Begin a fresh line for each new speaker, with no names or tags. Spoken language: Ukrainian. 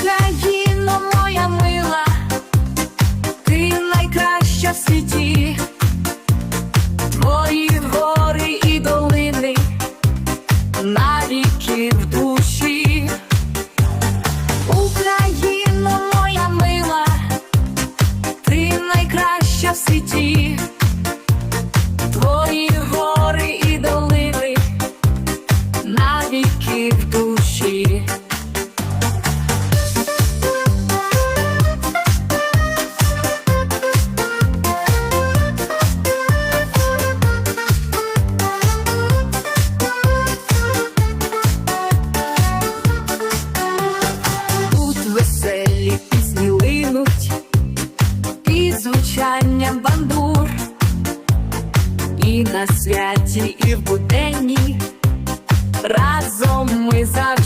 Україно, моя мила, ти найкраща в світі, твої гори і долини, навіки в душі, Україно, моя мила, ти найкраща в світі, твої гори і долини, навіки в душі. пісні линуть і звучанням бандур, і на святі, і в буденні разом ми завжди